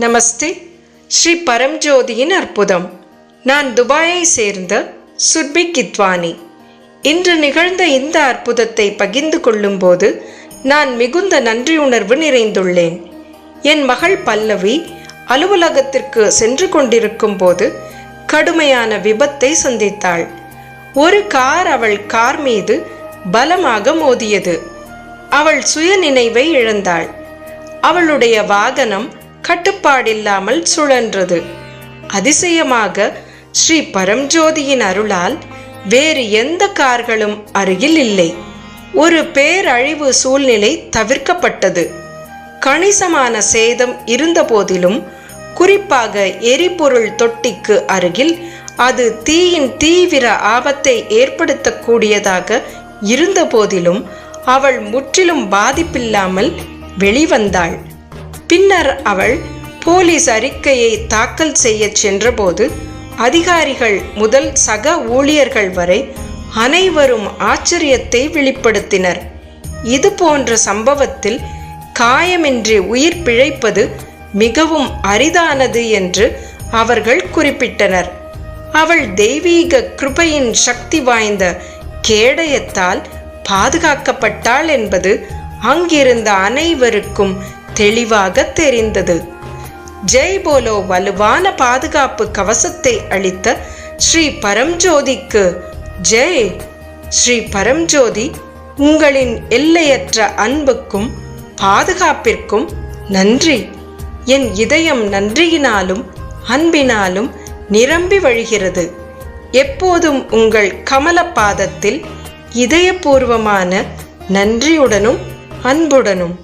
நமஸ்தே. ஸ்ரீ பரம்ஜோதியின் அற்புதம். நான் துபாயை சேர்ந்த சுர்பி கித்வானி. இன்று நிகழ்ந்த இந்த அற்புதத்தை பகிர்ந்து கொள்ளும்போது நான் மிகுந்த நன்றியுணர்வு நிறைந்துள்ளேன். என் மகள் பல்லவி அலுவலகத்திற்கு சென்று கொண்டிருக்கும் போது கடுமையான விபத்தை சந்தித்தாள். ஒரு கார் அவள் கார் மீது பலமாக மோதியது. அவள் சுயநினைவை இழந்தாள். அவளுடைய வாகனம் கட்டுப்பாடில்லாமல் சுழன்றது. அதிசயமாக ஸ்ரீ பரம்ஜோதியின் அருளால் வேறு எந்த கார்களும் அருகில் இல்லை. ஒரு பேரழிவு சூழ்நிலை தவிர்க்கப்பட்டது. கணிசமான சேதம் இருந்தபோதிலும் குறிப்பாக எரிபொருள் தொட்டிக்கு அருகில் அது தீயின் தீவிர ஆபத்தை ஏற்படுத்தக்கூடியதாக இருந்தபோதிலும் அவள் முற்றிலும் பாதிப்பில்லாமல் வெளிவந்தாள். பின்னர் அவள் போலீஸ் அறிக்கையை தாக்கல் செய்ய சென்றபோது அதிகாரிகள் முதல் சக ஊழியர்கள் வரை அனைவரும் ஆச்சரியத்தை வெளிப்படுத்தினர். இது போன்ற சம்பவத்தில் காயமின்றி உயிர் பிழைப்பது மிகவும் அரிதானது என்று அவர்கள் குறிப்பிட்டனர். அவள் தெய்வீக கிருபையின் சக்தி வாய்ந்த கேடயத்தால் பாதுகாக்கப்பட்டாள் என்பது அங்கிருந்த அனைவருக்கும் தெளிவாக தெரிந்தது. ஜெய் போலோ வலுவான பாதுகாப்பு கவசத்தை அளித்த ஸ்ரீ பரம்ஜோதிக்கு ஜெய் ஸ்ரீ பரம்ஜோதி உங்களின் எல்லையற்ற அன்புக்கும் பாதுகாப்பிற்கும் நன்றி. என் இதயம் நன்றியினாலும் அன்பினாலும் நிரம்பி வழிகிறது. எப்போதும் உங்கள் கமல பாதத்தில் இதயபூர்வமான நன்றியுடனும் அன்புடனும்.